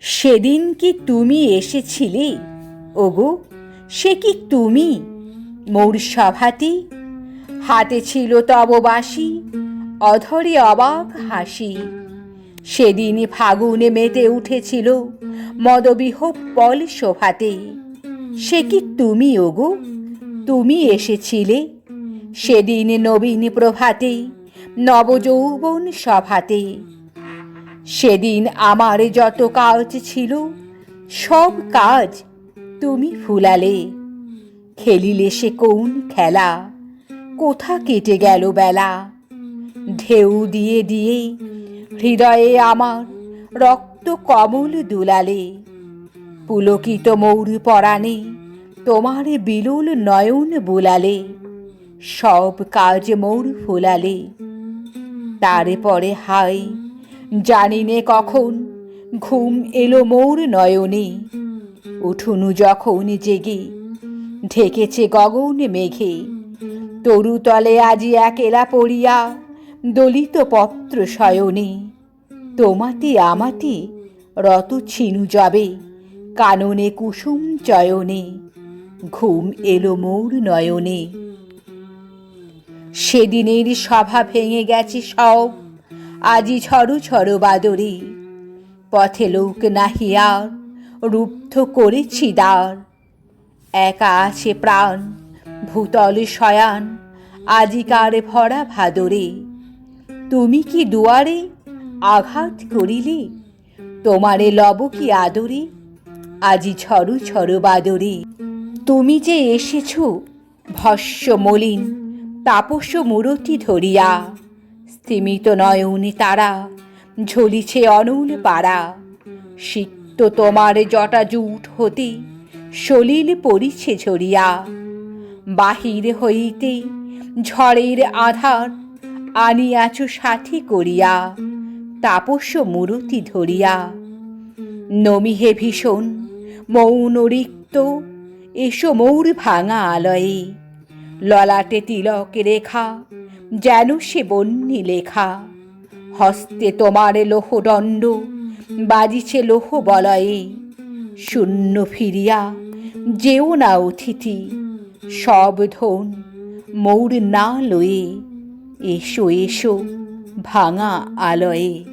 সেদিন কি তুমি এসেছিলে? ওগো, সে কি তুমি? মোর সভাতে হাতে ছিল তব বাসি অধরে অবাক হাসি। সেদিন ফাগুনে মেতে উঠেছিল মদবিহ্বল শোভাতে। সে কি তুমি, ওগো? তুমি এসেছিলে? সেদিন নবীন প্রভাতে, নবযৌবন সভাতে। সেদিন আমার যত কাজ ছিল, সব কাজ তুমি ফুলালে। খেলিলে সে কোন খেলা, কোথা কেটে গেল বেলা। ঢেউ দিয়ে দিয়ে হৃদয়ে আমার রক্ত কমল দুলালে। পুলকিত মৌর পরাণে তোমার বিলুল নয়ন বোলালে। সব কাজ মৌর ফুলালে। তারে পরে হাই জানিনে কখন? ঘুম এলো মৌর নয়নে। উঠুনু যখন জেগে, ঢেকেছে গগন মেঘে। তরুতলে আজি একেলা পড়িয়া দলিত পত্র শয়নে। তোমাতে আমাতে রত ছিনু যাবে কাননে কুসুম চয়নে। ঘুম এলো মৌর নয়নে। সেদিনের সভা ভেঙে গেছে সব আজি ঝড়ো ঝড়ো বাদরে পথে লোক নাহিয়ার রুদ্ধ করেছি দ্বার। একা আছে প্রাণ, ভূতলে শয়ান, আজিকার ভরা ভাদরে তুমি কি দুয়ারে আঘাত করিলে? তোমারে লব কি আদরে? আজি ঝড়ো ঝড়ো বাদরে তুমি যে এসেছ, ভস্য মলিন, তাপস মূরতি ধরিয়া। স্তিমিত নয়নে তারা, ঝলিছে অনুল পাড়া। সিক্ত তোমার জটা জুট হতে সলিল পড়িছে ঝরিয়া। বাহির হইতে ঝড়ের আধার আনিয়াছ সাথী করিয়া, তাপস্য মূরতি ধরিয়া। নমিহে ভীষণ, মৌন রিক্ত, এসো মৌর ভাঙা আলয়ে। ললাটে তিলক রেখা যেন সে বন্যি লেখা। হস্তে তোমার লোহদণ্ড, বাজিছে লোহ বলয়ে। শূন্য ফিরিয়া যেও না অতিথি, সব ধন মৌর না লয়ে। এসো এসো, ভাঙা আলয়ে।